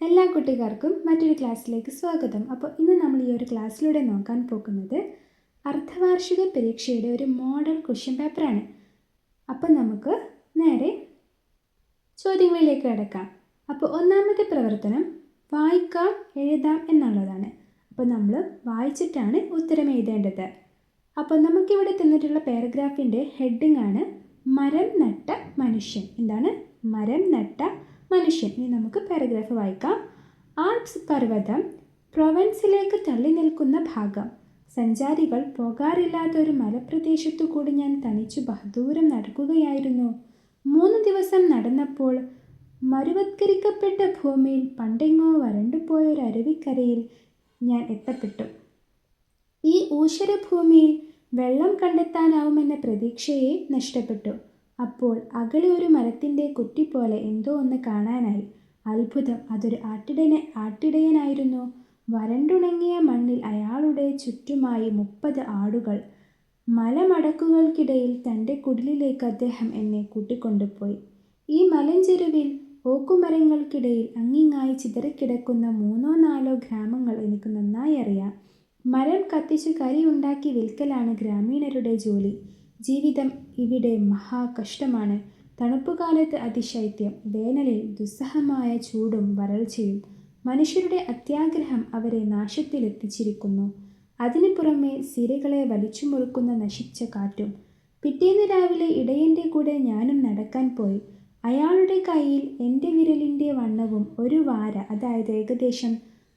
എല്ലാ കുട്ടികാർക്കും മറ്റൊരു ക്ലാസ്സിലേക്ക് സ്വാഗതം. അപ്പോൾ ഇന്ന് നമ്മൾ ഈ ഒരു ക്ലാസ്സിലൂടെ നോക്കാൻ പോകുന്നത് അർദ്ധവാർഷിക പരീക്ഷയുടെ ഒരു മോഡൽ ക്വസ്റ്റ്യൻ പേപ്പറാണ് അപ്പോൾ നമുക്ക് നേരെ ചോദ്യങ്ങളിലേക്ക് കിടക്കാം. അപ്പോൾ ഒന്നാമത്തെ പ്രവർത്തനം വായിക്കാം എഴുതാം എന്നുള്ളതാണ്. അപ്പോൾ നമ്മൾ വായിച്ചിട്ടാണ് ഉത്തരം എഴുതേണ്ടത്. അപ്പോൾ നമുക്കിവിടെ തന്നിട്ടുള്ള പാരഗ്രാഫിന്റെ ഹെഡിങ് ആണ് മരം നട്ട മനുഷ്യൻ. എന്താണ്? മരം നട്ട മനുഷ്യൻ ഇനി നമുക്ക് പാരഗ്രാഫ് വായിക്കാം. ആൽപ്സ് പർവതം പ്രൊവൻസിലേക്ക് തള്ളി നിൽക്കുന്ന ഭാഗം. സഞ്ചാരികൾ പോകാറില്ലാത്ത ഒരു മലപ്രദേശത്തു കൂടി ഞാൻ തനിച്ചു ബഹദൂരം നടക്കുകയായിരുന്നു. മൂന്ന് ദിവസം നടന്നപ്പോൾ മരുവത്കരിക്കപ്പെട്ട ഭൂമിയിൽ പണ്ടെങ്ങോ വരണ്ടുപോയ ഒരു അരുവിക്കരയിൽ ഞാൻ എത്തപ്പെട്ടു. ഈ ഊഷരഭൂമിയിൽ വെള്ളം കണ്ടെത്താനാവുമെന്ന പ്രതീക്ഷയെ നഷ്ടപ്പെട്ടു. അപ്പോൾ അകലെ ഒരു മരത്തിന്റെ കുറ്റി പോലെ എന്തോ ഒന്ന് കാണാനായി. അത്ഭുതം അതൊരു ആട്ടിടനെ ആട്ടിടയനായിരുന്നു. വരണ്ടുണങ്ങിയ മണ്ണിൽ അയാളുടെ ചുറ്റുമായി മുപ്പത് ആടുകൾ. മലമടക്കുകൾക്കിടയിൽ തന്റെ കുടിലിലേക്ക് അദ്ദേഹം എന്നെ കൂട്ടിക്കൊണ്ടുപോയി. ഈ മലഞ്ചെരുവിൽ ഓക്കുമരങ്ങൾക്കിടയിൽ അങ്ങിങ്ങായി ചിതറിക്കിടക്കുന്ന മൂന്നോ നാലോ ഗ്രാമങ്ങൾ എനിക്ക് നന്നായി അറിയാം. മരം കത്തിച്ച് കറിയുണ്ടാക്കി വിൽക്കലാണ് ഗ്രാമീണരുടെ ജോലി. ജീവിതം ഇവിടെ മഹാകഷ്ടമാണ്. തണുപ്പുകാലത്ത് അതിശൈത്യം വേനലിൽ ദുസ്സഹമായ ചൂടും വരൾച്ചയും മനുഷ്യരുടെ അത്യാഗ്രഹം അവരെ നാശത്തിലെത്തിച്ചിരിക്കുന്നു. അതിനു പുറമെ സിരകളെ വലിച്ചു മുറുക്കുന്ന നശിച്ച കാറ്റും പിറ്റേന്ന് രാവിലെ ഇടയന്റെ കൂടെ ഞാനും നടക്കാൻ പോയി. അയാളുടെ കയ്യിൽ എന്റെ വിരലിന്റെ വണ്ണവും ഒരു വാര അതായത് ഏകദേശം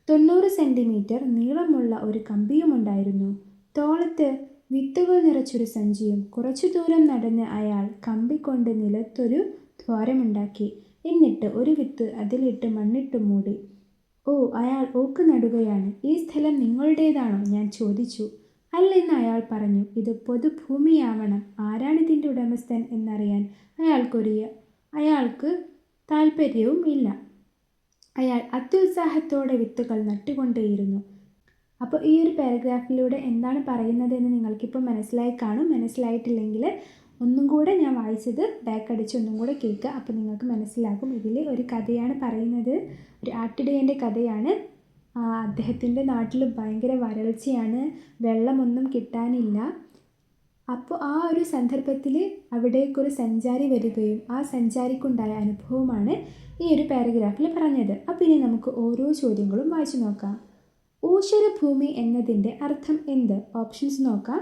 തൊണ്ണൂറ് സെന്റിമീറ്റർ നീളമുള്ള ഒരു കമ്പിയുമുണ്ടായിരുന്നു. തോളത്ത് വിത്തുകൾ നിറച്ചൊരു സഞ്ചിയും കുറച്ചു ദൂരം നടന്ന് അയാൾ കമ്പിക്കൊണ്ട് നിലത്തൊരു ദ്വാരമുണ്ടാക്കി. എന്നിട്ട് ഒരു വിത്ത് അതിലിട്ട് മണ്ണിട്ട് മൂടി. ഓ അയാൾ ഓക്ക് നടുകയാണ്. ഈ സ്ഥലം നിങ്ങളുടേതാണോ? ഞാൻ ചോദിച്ചു. അല്ലെന്ന് അയാൾ പറഞ്ഞു ഇത് പൊതുഭൂമിയാവണം. ആരാണിതിന്റെ ഉടമസ്ഥൻ എന്നറിയാൻ അയാൾക്കൊരിയ അയാൾക്ക് താല്പര്യവും ഇല്ല. അയാൾ അത്യുത്സാഹത്തോടെ വിത്തുകൾ നട്ടുകൊണ്ടേയിരുന്നു. അപ്പോൾ ഈ ഒരു പാരഗ്രാഫിലൂടെ എന്താണ് പറയുന്നത് എന്ന് നിങ്ങൾക്കിപ്പോൾ മനസ്സിലായി കാണും. മനസ്സിലായിട്ടില്ലെങ്കിൽ ഒന്നും കൂടെ ഞാൻ വായിച്ചത് ബാക്ക് അടിച്ച് ഒന്നും കൂടെ കേൾക്കുക. അപ്പോൾ നിങ്ങൾക്ക് മനസ്സിലാകും. ഇതിൽ ഒരു കഥയാണ് പറയുന്നത്. ഒരു ആട്ടിടയന്റെ കഥയാണ്. അദ്ദേഹത്തിന്റെ നാട്ടിൽ ഭയങ്കര വരൾച്ചയാണ്. വെള്ളമൊന്നും കിട്ടാനില്ല. അപ്പോൾ ആ ഒരു സന്ദർഭത്തിൽ അവിടേക്കൊരു സഞ്ചാരി വരികയും ആ സഞ്ചാരിക്കുണ്ടായ അനുഭവമാണ് ഈ ഒരു പാരഗ്രാഫിൽ പറഞ്ഞത്. അപ്പോൾ ഇനി നമുക്ക് ഓരോ ചോദ്യങ്ങളും വായിച്ചു നോക്കാം. ഊഷരഭൂമി എന്നതിന്റെ അർത്ഥം എന്ത്? ഓപ്ഷൻസ് നോക്കാം.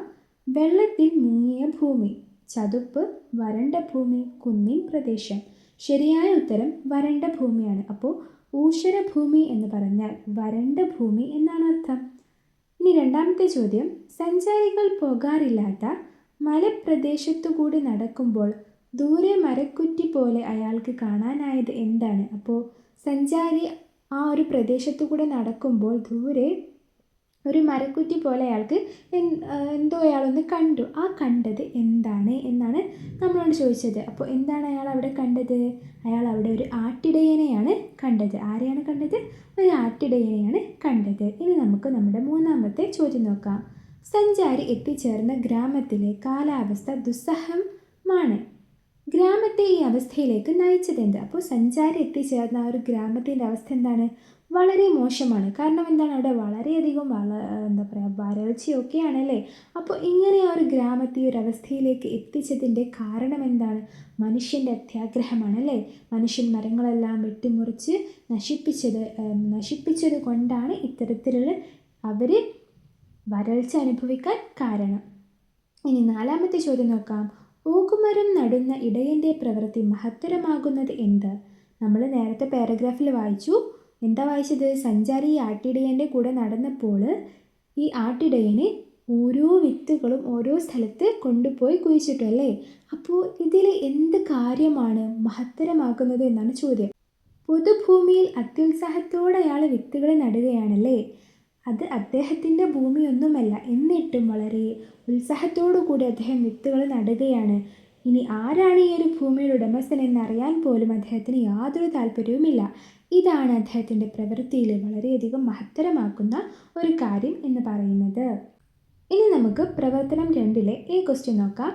വെള്ളത്തിൽ മുങ്ങിയ ഭൂമി ചതുപ്പ് വരണ്ട ഭൂമി കുന്നിൻ പ്രദേശം. ശരിയായ ഉത്തരം വരണ്ട ഭൂമിയാണ്. അപ്പോൾ ഊഷരഭൂമി എന്ന് പറഞ്ഞാൽ വരണ്ട ഭൂമി എന്നാണ് അർത്ഥം. ഇനി രണ്ടാമത്തെ ചോദ്യം. സഞ്ചാരികൾ പോകാറില്ലാത്ത മലപ്രദേശത്തു കൂടി നടക്കുമ്പോൾ ദൂരെ മരക്കുറ്റി പോലെ അയാൾക്ക് കാണാനായത് എന്താണ്? അപ്പോൾ സഞ്ചാരി ആ ഒരു പ്രദേശത്തു കൂടെ നടക്കുമ്പോൾ ദൂരെ ഒരു മരക്കുറ്റി പോലെ അയാൾക്ക് എന്തോ അയാളൊന്ന് കണ്ടു. ആ കണ്ടത് എന്താണ് എന്നാണ് നമ്മളോട് ചോദിച്ചത്. അപ്പോൾ എന്താണ് അയാൾ അവിടെ കണ്ടത്? അയാൾ അവിടെ ഒരു ആട്ടിടയനെയാണ് കണ്ടത്. ആരെയാണ് കണ്ടത്? ഒരു ആട്ടിടയനെയാണ് കണ്ടത്. ഇനി നമുക്ക് നമ്മുടെ മൂന്നാമത്തെ ചോദ്യം നോക്കാം. സഞ്ചാരി എത്തിച്ചേർന്ന ഗ്രാമത്തിലെ കാലാവസ്ഥ ദുസ്സഹമാണ്. ഗ്രാമത്തെ ഈ അവസ്ഥയിലേക്ക് നയിച്ചതെന്ത്? അപ്പോൾ സഞ്ചാരി എത്തിച്ചേർന്ന ആ ഒരു ഗ്രാമത്തിന്റെ അവസ്ഥ എന്താണ്? വളരെ മോശമാണ്. കാരണം എന്താണ്? അവിടെ വളരെയധികം വള എന്താ പറയുക വരൾച്ചയൊക്കെയാണല്ലേ? അപ്പോൾ ഇങ്ങനെ ആ ഒരു ഗ്രാമത്തെ ഒരു അവസ്ഥയിലേക്ക് എത്തിച്ചതിന്റെ കാരണം എന്താണ്? മനുഷ്യന്റെ അത്യാഗ്രഹമാണല്ലേ? മനുഷ്യൻ മരങ്ങളെല്ലാം വെട്ടിമുറിച്ച് നശിപ്പിച്ചത് നശിപ്പിച്ചത് കൊണ്ടാണ് ഇത്തരത്തിലുള്ള അവർ വരൾച്ച അനുഭവിക്കാൻ കാരണം. ഇനി നാലാമത്തെ ചോദ്യം നോക്കാം. ഓക്കുമരം നടുന്ന ഇടയന്റെ പ്രവൃത്തി മഹത്തരമാകുന്നത് എന്ത്? നമ്മൾ നേരത്തെ പാരഗ്രാഫിൽ വായിച്ചു. എന്താ വായിച്ചത്? സഞ്ചാരി ഈ ആട്ടിടയന്റെ കൂടെ നടന്നപ്പോൾ ഈ ആട്ടിടയന് ഓരോ വിത്തുകളും ഓരോ സ്ഥലത്ത് കൊണ്ടുപോയി കുഴിച്ചിട്ടു അല്ലേ? അപ്പോൾ ഇതിൽ എന്ത് കാര്യമാണ് മഹത്തരമാക്കുന്നത് എന്നാണ് ചോദ്യം. പൊതുഭൂമിയിൽ അത്യുത്സാഹത്തോടെ അയാൾ വിത്തുകൾ നടുകയാണല്ലേ? അത് അദ്ദേഹത്തിന്റെ ഭൂമിയൊന്നുമല്ല. എന്നിട്ടും വളരെ ഉത്സാഹത്തോടു കൂടി അദ്ദേഹം വിത്തുകൾ നടുകയാണ്. ഇനി ആരാണ് ഈ ഒരു ഭൂമിയുടെ ഉടമസ്ഥൻ എന്നറിയാൻ പോലും അദ്ദേഹത്തിന് യാതൊരു താല്പര്യവുമില്ല. ഇതാണ് അദ്ദേഹത്തിന്റെ പ്രവൃത്തിയിൽ വളരെയധികം മഹത്തരമാക്കുന്ന ഒരു കാര്യം എന്ന് പറയുന്നത്. ഇനി നമുക്ക് പ്രവർത്തനം രണ്ടിലെ ഈ ക്വസ്റ്റ്യൻ നോക്കാം.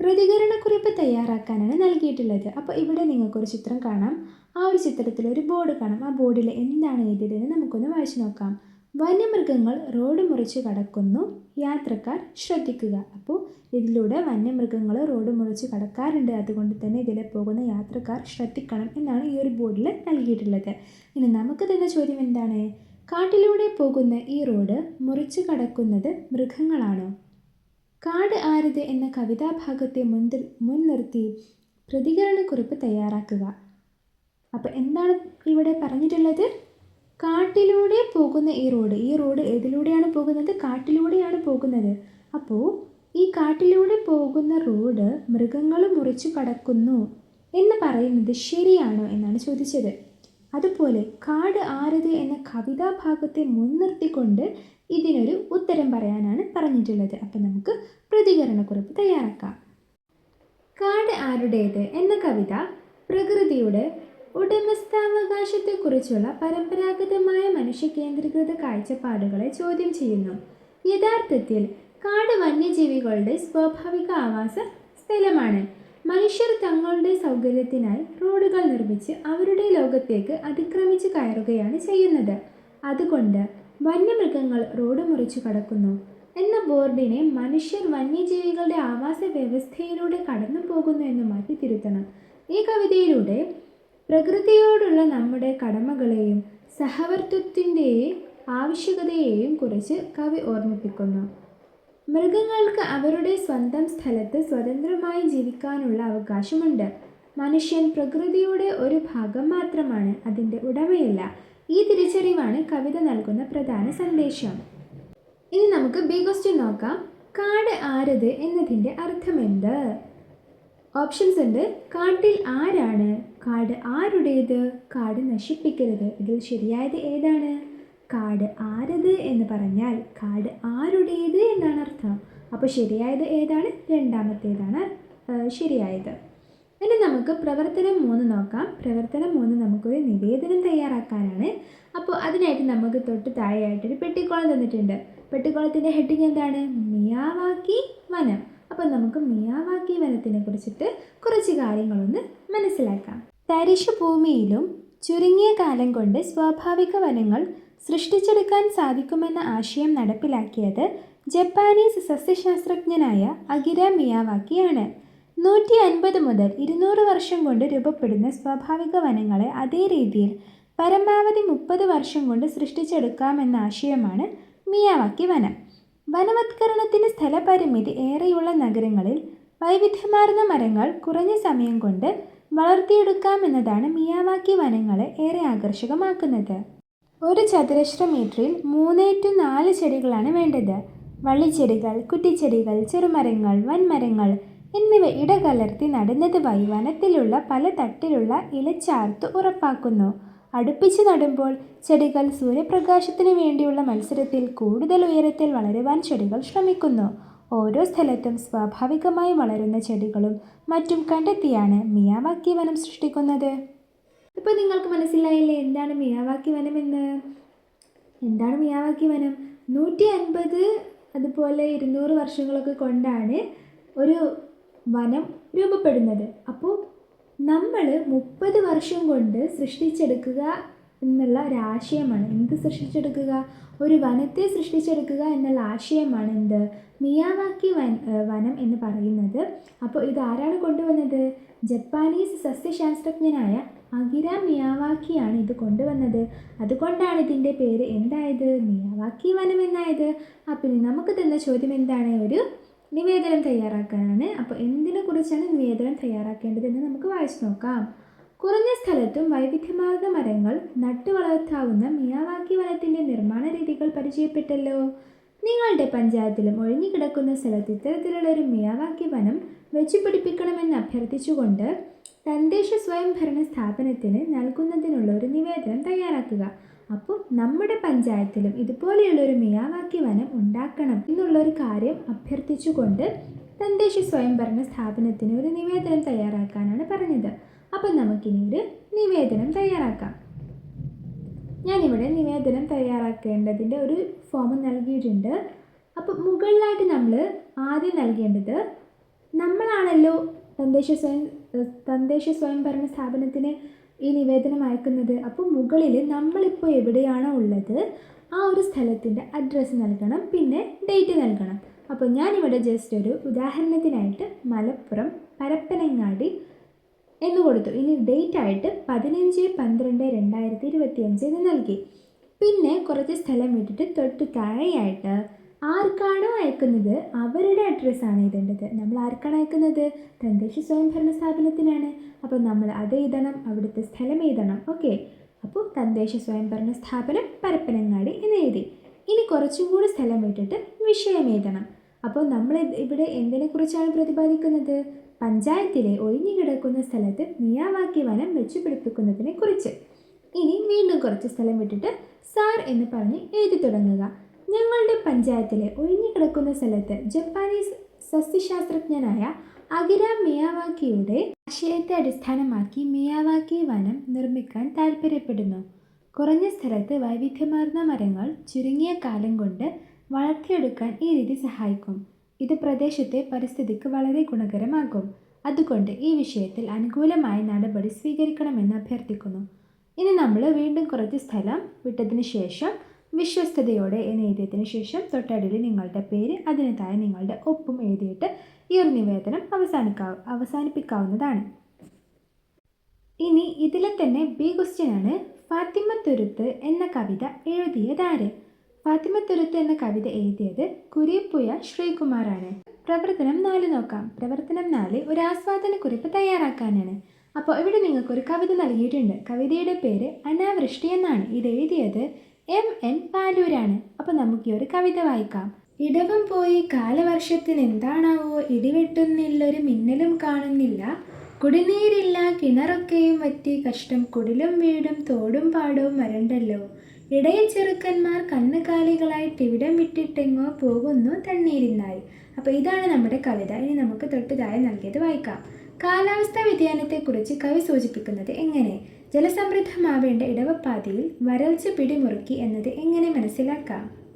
പ്രതികരണക്കുറിപ്പ് തയ്യാറാക്കാനാണ് നൽകിയിട്ടുള്ളത്. അപ്പോൾ ഇവിടെ നിങ്ങൾക്കൊരു ചിത്രം കാണാം. ആ ഒരു ചിത്രത്തിൽ ഒരു ബോർഡ് കാണാം. ആ ബോർഡിൽ എന്താണ് എഴുതിയതെന്ന് നമുക്കൊന്ന് വായിച്ചു നോക്കാം. വന്യമൃഗങ്ങൾ റോഡ് മുറിച്ച് കടക്കുന്നു. യാത്രക്കാർ ശ്രദ്ധിക്കുക. അപ്പോൾ ഇതിലൂടെ വന്യമൃഗങ്ങൾ റോഡ് മുറിച്ച് കടക്കാറുണ്ട്. അതുകൊണ്ട് തന്നെ ഇതിലെ പോകുന്ന യാത്രക്കാർ ശ്രദ്ധിക്കണം എന്നാണ് ഈ ഒരു ബോർഡിൽ നൽകിയിട്ടുള്ളത്. ഇനി നമുക്ക് തന്നെ ചോദ്യം എന്താണ്? കാട്ടിലൂടെ പോകുന്ന ഈ റോഡ് മുറിച്ച് കടക്കുന്നത് മൃഗങ്ങളാണോ? കാട് ആരത് എന്ന കവിതാഭാഗത്തെ മുൻനിർ മുൻനിർത്തി പ്രതികരണക്കുറിപ്പ് തയ്യാറാക്കുക. അപ്പോൾ എന്താണ് ഇവിടെ പറഞ്ഞിട്ടുള്ളത്? കാട്ടിലൂടെ പോകുന്ന ഈ റോഡ് ഈ റോഡ് ഏതിലൂടെയാണ് പോകുന്നത്? കാട്ടിലൂടെയാണ് പോകുന്നത്. അപ്പോൾ ഈ കാട്ടിലൂടെ പോകുന്ന റോഡ് മൃഗങ്ങൾ മുറിച്ചു കടക്കുന്നു എന്ന് പറയുന്നത് ശരിയാണോ എന്നാണ് ചോദിച്ചത്. അതുപോലെ കാട് ആരത് എന്ന കവിതാഭാഗത്തെ മുൻനിർത്തിക്കൊണ്ട് ഇതിനൊരു ഉത്തരം പറയാനാണ് പറഞ്ഞിട്ടുള്ളത്. അപ്പം നമുക്ക് പ്രതികരണക്കുറിപ്പ് തയ്യാറാക്കാം. കാട് ആരുടേത് എന്ന കവിത പ്രകൃതിയുടെ ഉടമസ്ഥാവകാശത്തെക്കുറിച്ചുള്ള പരമ്പരാഗതമായ മനുഷ്യകേന്ദ്രീകൃത കാഴ്ചപ്പാടുകളെ ചോദ്യം ചെയ്യുന്നു. യഥാർത്ഥത്തിൽ കാട് വന്യജീവികളുടെ സ്വാഭാവിക ആവാസ സ്ഥലമാണ്. മനുഷ്യർ തങ്ങളുടെ സൗകര്യത്തിനായി റോഡുകൾ നിർമ്മിച്ച് അവരുടെ ലോകത്തേക്ക് അതിക്രമിച്ച് കയറുകയാണ് ചെയ്യുന്നത്. അതുകൊണ്ട് വന്യമൃഗങ്ങൾ റോഡ് മുറിച്ചു കടക്കുന്നു എന്ന ബോർഡിനെ മനുഷ്യർ വന്യജീവികളുടെ ആവാസ വ്യവസ്ഥയിലൂടെ കടന്നു പോകുന്നു എന്ന് മാറ്റി തിരുത്തണം ഈ കവിതയിലൂടെ പ്രകൃതിയോടുള്ള നമ്മുടെ കടമകളെയും സഹവർത്തിത്വത്തിന്റെ ആവശ്യകതയെയും കുറിച്ച് കവി ഓർമ്മിപ്പിക്കുന്നു. മൃഗങ്ങൾക്ക് അവരുടെ സ്വന്തം സ്ഥലത്ത് സ്വതന്ത്രമായി ജീവിക്കാനുള്ള അവകാശമുണ്ട്. മനുഷ്യൻ പ്രകൃതിയുടെ ഒരു ഭാഗം മാത്രമാണ് അതിന്റെ ഉടമയല്ല. ഈ തിരിച്ചറിവാണ് കവിത നൽകുന്ന പ്രധാന സന്ദേശം. ഇനി നമുക്ക് ബി ക്വസ്റ്റ്യൻ നോക്കാം. കാട് ആരത് എന്നതിന്റെ അർത്ഥമെന്ത്? ഓപ്ഷൻസ് ഉണ്ട്. കാട്ടിൽ ആരാണ്? കാട് ആരുടേത്? കാട് നശിപ്പിക്കരുത്. ഇതിൽ ശരിയായത് ഏതാണ്? കാട് ആരത് എന്ന് പറഞ്ഞാൽ കാട് ആരുടേത് എന്നാണ് അർത്ഥം. അപ്പോൾ ശരിയായത് ഏതാണ്? രണ്ടാമത്തേതാണ് ശരിയായത്. ഇനി നമുക്ക് പ്രവർത്തനം മൂന്ന് നോക്കാം. പ്രവർത്തനം മൂന്ന് നമുക്കൊരു നിവേദനം തയ്യാറാക്കാനാണ്. അപ്പോൾ അതിനായിട്ട് നമുക്ക് തൊട്ട് താഴെയായിട്ടൊരു പെട്ടിക്കോളം തന്നിട്ടുണ്ട്. പെട്ടിക്കോളത്തിന്റെ ഹെഡിങ് എന്താണ്? മിയാവാക്കി വനം. അപ്പോൾ നമുക്ക് മിയാവാക്കി വനത്തിനെ കുറിച്ചിട്ട് കുറച്ച് കാര്യങ്ങളൊന്ന് മനസ്സിലാക്കാം. തരിശു ഭൂമിയിലും ചുരുങ്ങിയ കാലം കൊണ്ട് സ്വാഭാവിക വനങ്ങൾ സൃഷ്ടിച്ചെടുക്കാൻ സാധിക്കുമെന്ന ആശയം നടപ്പിലാക്കിയത് ജപ്പാനീസ് സസ്യശാസ്ത്രജ്ഞനായ അഗിര മിയാവാക്കിയാണ്. നൂറ്റി അൻപത് മുതൽ ഇരുന്നൂറ് വർഷം കൊണ്ട് രൂപപ്പെടുന്ന സ്വാഭാവിക വനങ്ങളെ അതേ രീതിയിൽ പരമാവധി മുപ്പത് വർഷം കൊണ്ട് സൃഷ്ടിച്ചെടുക്കാമെന്ന ആശയമാണ് മിയാവാക്കി വനം. വനവത്കരണത്തിന് സ്ഥലപരിമിതി ഏറെയുള്ള നഗരങ്ങളിൽ വൈവിധ്യമാർന്ന മരങ്ങൾ കുറഞ്ഞ സമയം കൊണ്ട് വളർത്തിയെടുക്കാമെന്നതാണ് മിയാവാക്കി വനങ്ങളെ ഏറെ ആകർഷകമാക്കുന്നത്. ഒരു ചതുരശ്ര മീറ്ററിൽ മൂന്ന് ടു നാല് ചെടികളാണ് വേണ്ടത്. വള്ളിച്ചെടികൾ കുറ്റിച്ചെടികൾ ചെറുമരങ്ങൾ വൻമരങ്ങൾ എന്നിവ ഇടകലർത്തി നടുന്നത് വഴി വനത്തിലുള്ള പല തട്ടിലുള്ള ഇലച്ചാർത്ത് ഉറപ്പാക്കുന്നു. അടുപ്പിച്ച് നടുമ്പോൾ ചെടികൾ സൂര്യപ്രകാശത്തിനു വേണ്ടിയുള്ള മത്സരത്തിൽ കൂടുതൽ ഉയരത്തിൽ വളരുവാൻ ചെടികൾ ശ്രമിക്കുന്നു. ഓരോ സ്ഥലത്തും സ്വാഭാവികമായി വളരുന്ന ചെടികളും മറ്റും കണ്ടെത്തിയാണ് മിയാവാക്കി വനം സൃഷ്ടിക്കുന്നത്. ഇപ്പോൾ നിങ്ങൾക്ക് മനസ്സിലായില്ലേ എന്താണ് മിയാവാക്കി വനം എന്ന് എന്താണ് മിയാവാക്കി വനം നൂറ്റി അൻപത് അതുപോലെ ഇരുന്നൂറ് വർഷങ്ങളൊക്കെ കൊണ്ടാണ് ഒരു വനം രൂപപ്പെടുന്നത്. അപ്പോൾ നമ്മൾ മുപ്പത് വർഷം കൊണ്ട് സൃഷ്ടിച്ചെടുക്കുക എന്നുള്ള ഒരാശയമാണ് എന്ത് സൃഷ്ടിച്ചെടുക്കുക? ഒരു വനത്തെ സൃഷ്ടിച്ചെടുക്കുക എന്നുള്ള ആശയമാണ് എന്ത്? മിയാവാക്കി വൻ വനം എന്ന് പറയുന്നത്. അപ്പോൾ ഇത് ആരാണ് കൊണ്ടുവന്നത്? ജപ്പാനീസ് സസ്യശാസ്ത്രജ്ഞനായ അകിര മിയാവാക്കിയാണ് ഇത് കൊണ്ടുവന്നത്. അതുകൊണ്ടാണ് ഇതിന്റെ പേര് എന്തായത്? മിയാവാക്കി വനം എന്നായത്? അപ്പം നമുക്ക് തന്ന ചോദ്യം എന്താണ്? ഒരു നിവേദനം തയ്യാറാക്കാനാണ്. അപ്പോൾ എന്തിനെ കുറിച്ചാണ് നിവേദനം തയ്യാറാക്കേണ്ടതെന്ന് നമുക്ക് വായിച്ചു നോക്കാം. കുറഞ്ഞ സ്ഥലത്തും വൈവിധ്യമാർന്ന മരങ്ങൾ നട്ടു വളർത്താവുന്ന മിയാവാക്കി വനത്തിന്റെ നിർമ്മാണ രീതികൾ പരിചയപ്പെട്ടല്ലോ. നിങ്ങളുടെ പഞ്ചായത്തിലും ഒഴിഞ്ഞുകിടക്കുന്ന സ്ഥലത്ത് ഇത്തരത്തിലുള്ള ഒരു മിയാവാക്കി വനം വെച്ചുപിടിപ്പിക്കണമെന്ന് അഭ്യർത്ഥിച്ചുകൊണ്ട് തദ്ദേശ സ്വയംഭരണ സ്ഥാപനത്തിന് നൽകുന്നതിനുള്ള ഒരു നിവേദനം തയ്യാറാക്കുക. അപ്പോൾ നമ്മുടെ പഞ്ചായത്തിലും ഇതുപോലെയുള്ളൊരു മിയാവാക്കി വനം ഉണ്ടാക്കണം എന്നുള്ളൊരു കാര്യം അഭ്യർത്ഥിച്ചുകൊണ്ട് തദ്ദേശ സ്വയംഭരണ സ്ഥാപനത്തിന് ഒരു നിവേദനം തയ്യാറാക്കാനാണ് പറഞ്ഞത്. അപ്പം നമുക്കിനി ഒരു നിവേദനം തയ്യാറാക്കാം. ഞാനിവിടെ നിവേദനം തയ്യാറാക്കേണ്ടതിന്റെ ഒരു ഫോം നൽകിയിട്ടുണ്ട്. അപ്പോൾ മുകളിലായിട്ട് നമ്മൾ ആദ്യം നൽകേണ്ടത് നമ്മളാണല്ലോ തദ്ദേശ സ്വയം തദ്ദേശ സ്വയംഭരണ സ്ഥാപനത്തിന് ഈ നിവേദനം അയക്കുന്നത്. അപ്പോൾ മുകളിൽ നമ്മളിപ്പോൾ എവിടെയാണോ ഉള്ളത് ആ ഒരു സ്ഥലത്തിന്റെ അഡ്രസ്സ് നൽകണം പിന്നെ ഡേറ്റ് നൽകണം. അപ്പോൾ ഞാനിവിടെ ജസ്റ്റ് ഒരു ഉദാഹരണത്തിനായിട്ട് മലപ്പുറം പരപ്പനങ്ങാടി എന്ന് കൊടുത്തു. ഇനി ഡേറ്റ് ആയിട്ട് പതിനഞ്ച് പന്ത്രണ്ട് രണ്ടായിരത്തി ഇരുപത്തി അഞ്ച് എന്ന് നൽകി. പിന്നെ കുറച്ച് സ്ഥലം വിട്ടിട്ട് തൊട്ട് താഴെയായിട്ട് ആർക്കാണോ അയക്കുന്നത് അവരുടെ അഡ്രസ്സാണ് എഴുതേണ്ടത് നമ്മൾ ആർക്കാണ് അയക്കുന്നത്? തദ്ദേശ സ്വയംഭരണ സ്ഥാപനത്തിനാണ്. അപ്പോൾ നമ്മൾ അത് എഴുതണം അവിടുത്തെ സ്ഥലം എഴുതണം. ഓക്കെ? അപ്പോൾ തദ്ദേശ സ്വയംഭരണ സ്ഥാപനം പരപ്പനങ്ങാടി എന്ന് എഴുതി. ഇനി കുറച്ചും കൂടി സ്ഥലം വിട്ടിട്ട് വിഷയം എഴുതണം. അപ്പോൾ നമ്മൾ ഇവിടെ എന്തിനെക്കുറിച്ചാണ് പ്രതിപാദിക്കുന്നത്? പഞ്ചായത്തിലെ ഒഴിഞ്ഞു കിടക്കുന്ന സ്ഥലത്ത് മിയാവാക്കി വനം വെച്ച് കുറിച്ച്. ഇനി വീണ്ടും കുറച്ച് സ്ഥലം വിട്ടിട്ട് സാർ എന്ന് പറഞ്ഞ് എഴുതി തുടങ്ങുക. ഞങ്ങളുടെ പഞ്ചായത്തിലെ ഒഴിഞ്ഞുകിടക്കുന്ന സ്ഥലത്ത് ജപ്പാനീസ് സസ്യശാസ്ത്രജ്ഞനായ അകിര മിയാവാക്കിയുടെ ആശയത്തെ അടിസ്ഥാനമാക്കി മിയാവാക്കി വനം നിർമ്മിക്കാൻ താൽപ്പര്യപ്പെടുന്നു. കുറഞ്ഞ സ്ഥലത്ത് വൈവിധ്യമാർന്ന മരങ്ങൾ ചുരുങ്ങിയ കാലം കൊണ്ട് വളർത്തിയെടുക്കാൻ ഈ രീതി സഹായിക്കും. ഇത് പ്രദേശത്തെ പരിസ്ഥിതിക്ക് വളരെ ഗുണകരമാകും. അതുകൊണ്ട് ഈ വിഷയത്തിൽ അനുകൂലമായ നടപടി സ്വീകരിക്കണമെന്ന് അഭ്യർത്ഥിക്കുന്നു. ഇനി നമ്മൾ വീണ്ടും കുറച്ച് സ്ഥലം വിട്ടതിന് ശേഷം വിശ്വസ്തയോടെ എന്ന് ശേഷം തൊട്ടടിയിൽ നിങ്ങളുടെ പേര് അതിന് താഴെ നിങ്ങളുടെ ഒപ്പും എഴുതിയിട്ട് ഈ ഒരു നിവേദനം അവസാനിക്കാവ് അവസാനിപ്പിക്കാവുന്നതാണ്. ഇനി ഇതിലെ തന്നെ ബി ക്വസ്റ്റ്യൻ ആണ്. ഫാത്തിമ തുരുത്ത് എന്ന കവിത എഴുതിയതാര് ഫാത്തിമ തുരുത്ത് എന്ന കവിത എഴുതിയത് കുരിപ്പുയ ശ്രീകുമാറാണ്. പ്രവർത്തനം നാല് നോക്കാം. പ്രവർത്തനം നാല് ഒരു ആസ്വാദന കുറിപ്പ് തയ്യാറാക്കാനാണ്. അപ്പോൾ ഇവിടെ നിങ്ങൾക്കൊരു കവിത നൽകിയിട്ടുണ്ട്. കവിതയുടെ പേര് അനാവൃഷ്ടി എന്നാണ്. ഇത് എഴുതിയത് എം എൻ പാലൂരാണ്. അപ്പോൾ നമുക്ക് ഈ ഒരു കവിത വായിക്കാം. ഇടവം പോയി കാലവർഷത്തിന് എന്താണാവോ ഇടിവെട്ടുന്നില്ലൊരു മിന്നലും കാണുന്നില്ല. കുടിനീരില്ല കിണറൊക്കെയും വറ്റി കഷ്ടം കുടിലും വീടും തോടും പാടവും വരണ്ടല്ലോ. ഇടയ ചെറുക്കന്മാർ കന്നുകാലികളായിട്ട് ഇവിടം വിട്ടിട്ടെങ്ങോ പോകുന്നു തണ്ണീരിന്നായി അപ്പോൾ ഇതാണ് നമ്മുടെ കവിത. ഇനി നമുക്ക് തൊട്ടുതായ നൽകിയത് വായിക്കാം. കാലാവസ്ഥാ വ്യതിയാനത്തെക്കുറിച്ച് കവി സൂചിപ്പിക്കുന്നത് എങ്ങനെ? ജലസമൃദ്ധമാവേണ്ട ഇടവപ്പാതിയിൽ വരൾച്ച പിടിമുറുക്കി എന്നത് എങ്ങനെ മനസ്സിലാക്കാം?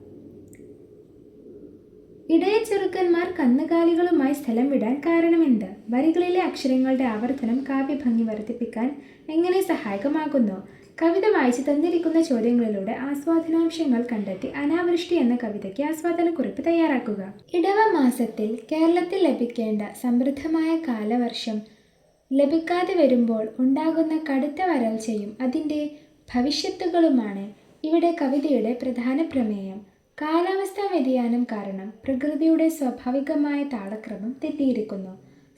ഇടയ ചെറുക്കന്മാർ കന്നുകാലികളുമായി സ്ഥലം വിടാൻ കാരണമെന്ത്? വരികളിലെ അക്ഷരങ്ങളുടെ ആവർത്തനം കാവ്യഭംഗി വർദ്ധിപ്പിക്കാൻ എങ്ങനെ സഹായകമാകുന്നു? കവിത വായിച്ച് തന്നിരിക്കുന്ന ചോദ്യങ്ങളിലൂടെ ആസ്വാദനാംശങ്ങൾ കണ്ടെത്തി അനാവൃഷ്ടി എന്ന കവിതയ്ക്ക് ആസ്വാദനക്കുറിപ്പ് തയ്യാറാക്കുക. ഇടവ മാസത്തിൽ കേരളത്തിൽ ലഭിക്കേണ്ട സമൃദ്ധമായ കാലവർഷം ലഭിക്കാതെ വരുമ്പോൾ ഉണ്ടാകുന്ന കടുത്ത വരൾച്ചയും അതിന്റെ ഭവിഷ്യത്തുകളുമാണ് ഇവിടെ കവിതയുടെ പ്രധാന പ്രമേയം. കാലാവസ്ഥാ വ്യതിയാനം കാരണം പ്രകൃതിയുടെ സ്വാഭാവികമായ താളക്രമം തെറ്റിയിരിക്കുന്നു.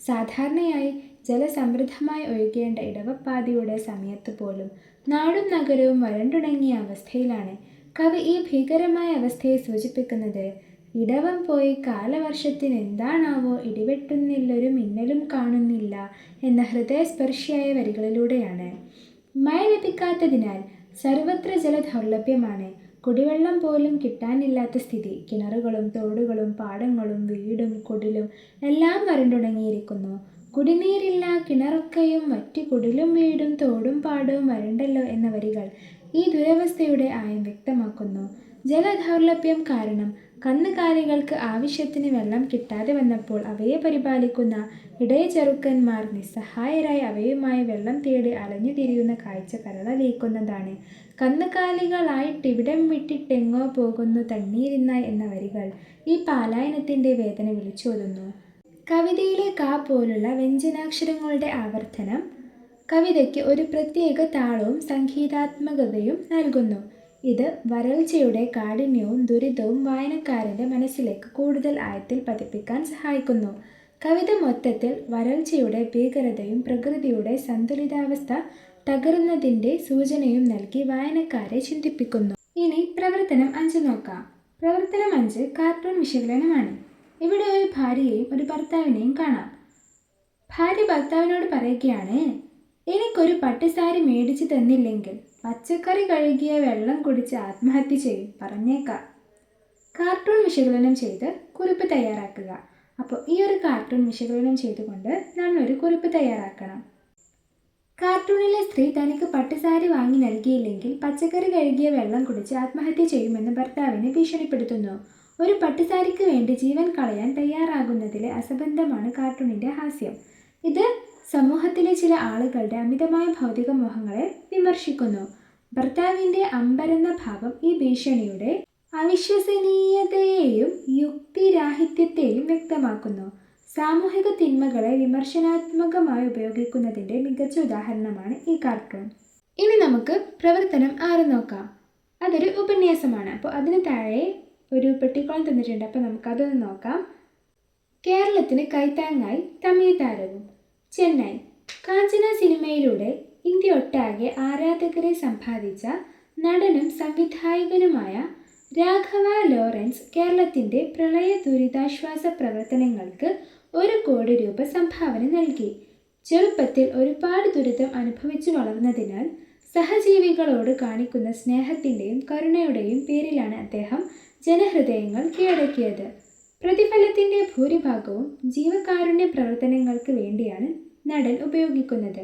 സാധാരണയായി ജലസമൃദ്ധമായി ഒഴുകേണ്ട ഇടവപ്പാതിയുടെ സമയത്ത് പോലും നാടും നഗരവും വരണ്ടുണങ്ങിയ അവസ്ഥയിലാണ്. കവി ഈ ഭീകരമായ അവസ്ഥയെ സൂചിപ്പിക്കുന്നത് ഇടവം പോയി കാലവർഷത്തിന് എന്താണാവോ ഇടിവെട്ടുന്നില്ലൊരു മിന്നലും കാണുന്നില്ല എന്ന ഹൃദയസ്പർശിയായ വരികളിലൂടെയാണ്. മഴ ലഭിക്കാത്തതിനാൽ സർവത്ര ജലദൗർലഭ്യമാണ്. കുടിവെള്ളം പോലും കിട്ടാനില്ലാത്ത സ്ഥിതി. കിണറുകളും തോടുകളും പാടങ്ങളും വീടും കുടിലും എല്ലാം വരണ്ടുണങ്ങിയിരിക്കുന്നു. കുടിനീരില്ല കിണറൊക്കെയും മറ്റ് കുടിലും വീടും തോടും പാടവും വരണ്ടല്ലോ എന്ന വരികൾ ഈ ദുരവസ്ഥയുടെ ആയം വ്യക്തമാക്കുന്നു. ജലദൗർലഭ്യം കാരണം കന്നുകാലികൾക്ക് ആവശ്യത്തിന് വെള്ളം കിട്ടാതെ വന്നപ്പോൾ അവയെ പരിപാലിക്കുന്ന ഇടയ ചെറുക്കന്മാർ നിസ്സഹായരായി അവയുമായി വെള്ളം തേടി അലഞ്ഞു തിരിയുന്ന കാഴ്ച കരളലിയിക്കുന്നതാണ് കന്നുകാലികളായിട്ടിവിടം വിട്ടിട്ടെങ്ങോ പോകുന്നു തണ്ണീരിന്നായി എന്ന വരികൾ ഈ പാലായനത്തിന്റെ വേദന വിളിച്ചോതുന്നു. കവിതയിലെ കാ പോലുള്ള വ്യഞ്ജനാക്ഷരങ്ങളുടെ ആവർത്തനം കവിതയ്ക്ക് ഒരു പ്രത്യേക താളവും സംഗീതാത്മകതയും നൽകുന്നു. ഇത് വരൾച്ചയുടെ കാഠിന്യവും ദുരിതവും വായനക്കാരന്റെ മനസ്സിലേക്ക് കൂടുതൽ ആയത്തിൽ പതിപ്പിക്കാൻ സഹായിക്കുന്നു. കവിത മൊത്തത്തിൽ വരൾച്ചയുടെ ഭീകരതയും പ്രകൃതിയുടെ സന്തുലിതാവസ്ഥ തകരുന്നതിന്റെ സൂചനയും നൽകി വായനക്കാരെ ചിന്തിപ്പിക്കുന്നു. ഇനി പ്രവർത്തനം അഞ്ച് നോക്കാം. പ്രവർത്തനം അഞ്ച് കാർട്ടൂൺ വിശകലനമാണ്. ഇവിടെ ഒരു ഭാര്യയെയും ഒരു ഭർത്താവിനെയും കാണാം. ഭാര്യ ഭർത്താവിനോട് പറയുകയാണ് എനിക്കൊരു പട്ടുസാരി മേടിച്ചു തന്നില്ലെങ്കിൽ പച്ചക്കറി കഴുകിയ വെള്ളം കുടിച്ച് ആത്മഹത്യ ചെയ്യും പറഞ്ഞേക്കാം. കാർട്ടൂൺ വിശകലനം ചെയ്ത് കുറിപ്പ് തയ്യാറാക്കുക. അപ്പോൾ ഈ ഒരു കാർട്ടൂൺ വിശകലനം ചെയ്തുകൊണ്ട് നമ്മളൊരു കുറിപ്പ് തയ്യാറാക്കണം. കാർട്ടൂണിലെ സ്ത്രീ തനിക്ക് പട്ടുസാരി വാങ്ങി നൽകിയില്ലെങ്കിൽ പച്ചക്കറി കഴുകിയ വെള്ളം കുടിച്ച് ആത്മഹത്യ ചെയ്യുമെന്ന് ഭർത്താവിനെ ഭീഷണിപ്പെടുത്തുന്നു. ഒരു പട്ടുസാരിക്ക് വേണ്ടി ജീവൻ കളയാൻ തയ്യാറാകുന്നതിലെ അസംബന്ധമാണ് കാർട്ടൂണിന്റെ ഹാസ്യം. ഇത് സമൂഹത്തിലെ ചില ആളുകളുടെ അമിതമായ ഭൗതിക മോഹങ്ങളെ വിമർശിക്കുന്നു. ഭർത്താവിന്റെ അമ്പരന്ന ഭാവം ഈ ഭീഷണിയുടെ അവിശ്വസനീയതയെയും യുക്തിരാഹിത്യത്തെയും വ്യക്തമാക്കുന്നു. സാമൂഹിക തിന്മകളെ വിമർശനാത്മകമായി ഉപയോഗിക്കുന്നതിന്റെ മികച്ച ഉദാഹരണമാണ് ഈ കാർട്ടൂൺ. ഇനി നമുക്ക് പ്രവർത്തനം ആറ് നോക്കാം. അതൊരു ഉപന്യാസമാണ്. അപ്പോൾ അതിന് താഴെ ഒരു പെട്ടിക്കോളം തന്നിട്ടുണ്ട്. അപ്പോൾ നമുക്കതൊന്ന് നോക്കാം. കേരളത്തിന് കൈത്താങ്ങായി തമിഴ് താരവും. ചെന്നൈ. കാഞ്ചന സിനിമയിലൂടെ ഇന്ത്യ ഒട്ടാകെ ആരാധകരെ സമ്പാദിച്ച നടനും സംവിധായകനുമായ രാഘവ ലോറൻസ് കേരളത്തിന്റെ പ്രളയ ദുരിതാശ്വാസ പ്രവർത്തനങ്ങൾക്ക് ഒരു കോടി രൂപ സംഭാവന നൽകി. ചെറുപ്പത്തിൽ ഒരുപാട് ദുരിതം അനുഭവിച്ചു വളർന്നതിനാൽ സഹജീവികളോട് കാണിക്കുന്ന സ്നേഹത്തിന്റെയും കരുണയുടെയും പേരിലാണ് അദ്ദേഹം ജനഹൃദയങ്ങൾ കീഴടക്കിയത്. പ്രതിഫലത്തിന്റെ ഭൂരിഭാഗവും ജീവകാരുണ്യ പ്രവർത്തനങ്ങൾക്ക് വേണ്ടിയാണ് നടൻ ഉപയോഗിക്കുന്നത്.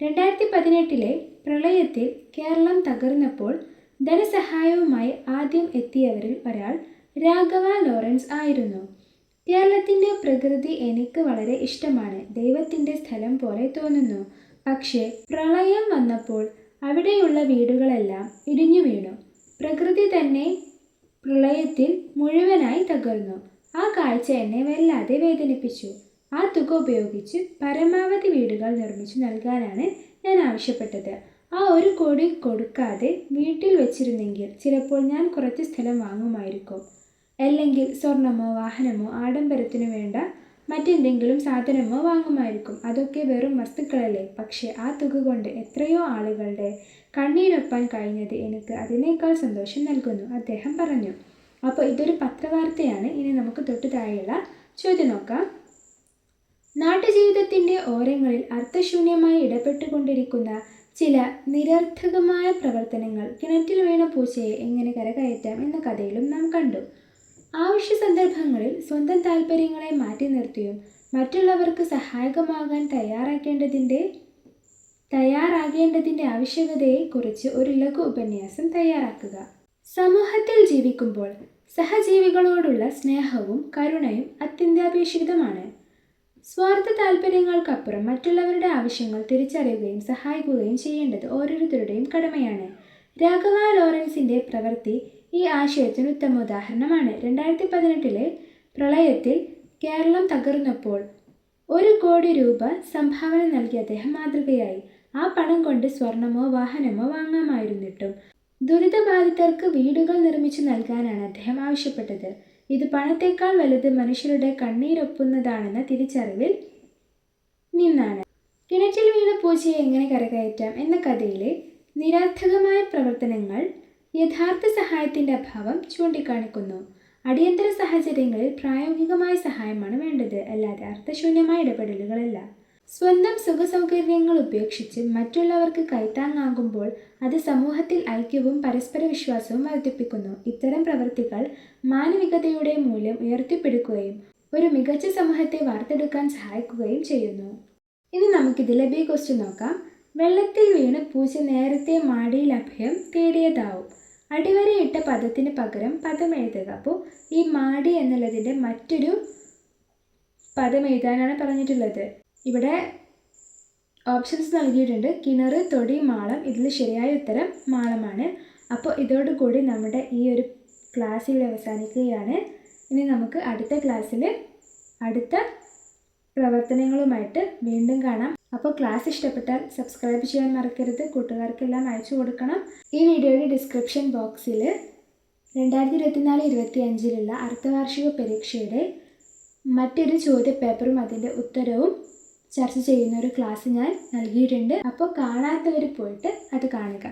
രണ്ടായിരത്തി പതിനെട്ടിലെ പ്രളയത്തിൽ കേരളം തകർന്നപ്പോൾ ധനസഹായവുമായി ആദ്യം എത്തിയവരിൽ ഒരാൾ രാഘവ ലോറൻസ് ആയിരുന്നു. കേരളത്തിന്റെ പ്രകൃതി എനിക്ക് വളരെ ഇഷ്ടമാണ്. ദൈവത്തിന്റെ സ്ഥലം പോലെ തോന്നുന്നു. പക്ഷേ പ്രളയം വന്നപ്പോൾ അവിടെയുള്ള വീടുകളെല്ലാം ഇടിഞ്ഞു വീണു പ്രകൃതി തന്നെ പ്രളയത്തിൽ മുഴുവനായി തകർന്നു. ആ കാഴ്ച എന്നെ വല്ലാതെ വേദനിപ്പിച്ചു. ആ തുക ഉപയോഗിച്ച് പരമാവധി വീടുകൾ നിർമ്മിച്ചു നൽകാനാണ് ഞാൻ ആവശ്യപ്പെട്ടത്. ആ ഒരു കോടി കൊടുക്കാതെ വീട്ടിൽ വെച്ചിരുന്നെങ്കിൽ ചിലപ്പോൾ ഞാൻ കുറച്ച് സ്ഥലം വാങ്ങുമായിരിക്കും. അല്ലെങ്കിൽ സ്വർണമോ വാഹനമോ ആഡംബരത്തിനു വേണ്ട മറ്റെന്തെങ്കിലും സാധനമോ വാങ്ങുമായിരിക്കും. അതൊക്കെ വെറും വസ്തുക്കളല്ലേ. പക്ഷേ ആ തുക കൊണ്ട് എത്രയോ ആളുകളുടെ കണ്ണീരൊപ്പാൻ കഴിഞ്ഞത് എനിക്ക് അതിനേക്കാൾ സന്തോഷം നൽകുന്നു അദ്ദേഹം പറഞ്ഞു. അപ്പോൾ ഇതൊരു പത്രവാർത്തയാണ്. ഇനി നമുക്ക് തൊട്ട് താഴെയുള്ള ചോദ്യം നോക്കാം. നാട്ടുജീവിതത്തിന്റെ ഓരങ്ങളിൽ അർത്ഥശൂന്യമായി ഇടപെട്ടുകൊണ്ടിരിക്കുന്ന ചില നിരർത്ഥകമായ പ്രവർത്തനങ്ങൾ കിണറ്റിൽ വീണ പൂച്ചയെ എങ്ങനെ കരകയറ്റാം എന്ന കഥയിലും നാം കണ്ടു. ആവശ്യ സന്ദർഭങ്ങളിൽ സ്വന്തം താല്പര്യങ്ങളെ മാറ്റി നിർത്തിയും മറ്റുള്ളവർക്ക് സഹായകമാകാൻ തയ്യാറാക്കേണ്ടതിന്റെ തയ്യാറാകേണ്ടതിന്റെ ആവശ്യകതയെക്കുറിച്ച് ഒരു ലഘു ഉപന്യാസം തയ്യാറാക്കുക. സമൂഹത്തിൽ ജീവിക്കുമ്പോൾ സഹജീവികളോടുള്ള സ്നേഹവും കരുണയും അത്യന്താപേക്ഷിതമാണ്. സ്വാർത്ഥ താല്പര്യങ്ങൾക്കപ്പുറം മറ്റുള്ളവരുടെ ആവശ്യങ്ങൾ തിരിച്ചറിയുകയും സഹായിക്കുകയും ചെയ്യേണ്ടത് ഓരോരുത്തരുടെയും കടമയാണ്. രാഘവ ലോറൻസിന്റെ പ്രവൃത്തി ഈ ആശയത്തിന് ഉത്തമ ഉദാഹരണമാണ്. രണ്ടായിരത്തി പതിനെട്ടിലെ പ്രളയത്തിൽ കേരളം തകർന്നപ്പോൾ ഒരു കോടി രൂപ സംഭാവന നൽകി അദ്ദേഹം മാതൃകയായി. ആ പണം കൊണ്ട് സ്വർണമോ വാഹനമോ വാങ്ങാമായിരുന്നിട്ടും ദുരിതബാധിതർക്ക് വീടുകൾ നിർമ്മിച്ചു നൽകാനാണ് അദ്ദേഹം ആവശ്യപ്പെട്ടത്. ഇത് പണത്തേക്കാൾ വലുത് മനുഷ്യരുടെ കണ്ണീരൊപ്പുന്നതാണെന്ന തിരിച്ചറിവിൽ നിന്നാണ്. കിണറ്റിൽ വീണ പൂച്ചയെ എങ്ങനെ കരകയറ്റാം എന്ന കഥയിലെ നിരർത്ഥകമായ പ്രവർത്തനങ്ങൾ യഥാർത്ഥ സഹായത്തിന്റെ അഭാവം ചൂണ്ടിക്കാണിക്കുന്നു. അടിയന്തര സാഹചര്യങ്ങളിൽ പ്രായോഗികമായ സഹായമാണ് വേണ്ടത് അല്ലാതെ അർത്ഥശൂന്യമായ ഇടപെടലുകളല്ല. സ്വന്തം സുഖസൗകര്യങ്ങൾ ഉപേക്ഷിച്ച് മറ്റുള്ളവർക്ക് കൈത്താങ്ങാകുമ്പോൾ അത് സമൂഹത്തിൽ ഐക്യവും പരസ്പര വിശ്വാസവും വർദ്ധിപ്പിക്കുന്നു. ഇത്തരം പ്രവൃത്തികൾ മാനവികതയുടെ മൂല്യം ഉയർത്തിപ്പിടിക്കുകയും ഒരു മികച്ച സമൂഹത്തെ വാർത്തെടുക്കാൻ സഹായിക്കുകയും ചെയ്യുന്നു. ഇനി നമുക്കിതിലെ ബി ക്വസ്റ്റ്യൻ നോക്കാം. വെള്ളത്തിൽ വീണ് പൂച്ച നേരത്തെ മാടിയിൽ അഭയം തേടിയതാവും. അടിവരയിട്ട പദത്തിന് പകരം പദം എഴുതുക. അപ്പോൾ ഈ മാടി എന്നുള്ളതിന്റെ മറ്റൊരു പദം എഴുതാനാണ് പറഞ്ഞിട്ടുള്ളത്. ഇവിടെ ഓപ്ഷൻസ് നൽകിയിട്ടുണ്ട്. കിണർ തൊടി മാളം. ഇതിൽ ശരിയായ ഉത്തരം മാളമാണ്. അപ്പോൾ ഇതോടുകൂടി നമ്മുടെ ഈ ഒരു ക്ലാസ് ഇവിടെ അവസാനിക്കുകയാണ്. ഇനി നമുക്ക് അടുത്ത ക്ലാസ്സിൽ അടുത്ത പ്രവർത്തനങ്ങളുമായിട്ട് വീണ്ടും കാണാം. അപ്പോൾ ക്ലാസ് ഇഷ്ടപ്പെട്ടാൽ സബ്സ്ക്രൈബ് ചെയ്യാൻ മറക്കരുത്. കൂട്ടുകാർക്കെല്ലാം അയച്ചു കൊടുക്കണം. ഈ വീഡിയോയുടെ ഡിസ്ക്രിപ്ഷൻ ബോക്സിൽ രണ്ടായിരത്തി ഇരുപത്തിനാല് ഇരുപത്തി അഞ്ചിലുള്ള അർദ്ധവാർഷിക പരീക്ഷയുടെ മറ്റൊരു ചോദ്യപേപ്പറും അതിന്റെ ഉത്തരവും ചർച്ച ചെയ്യുന്ന ഒരു ക്ലാസ് ഞാൻ നൽകിയിട്ടുണ്ട്. അപ്പോൾ കാണാത്തവർ പോയിട്ട് അത് കാണുക.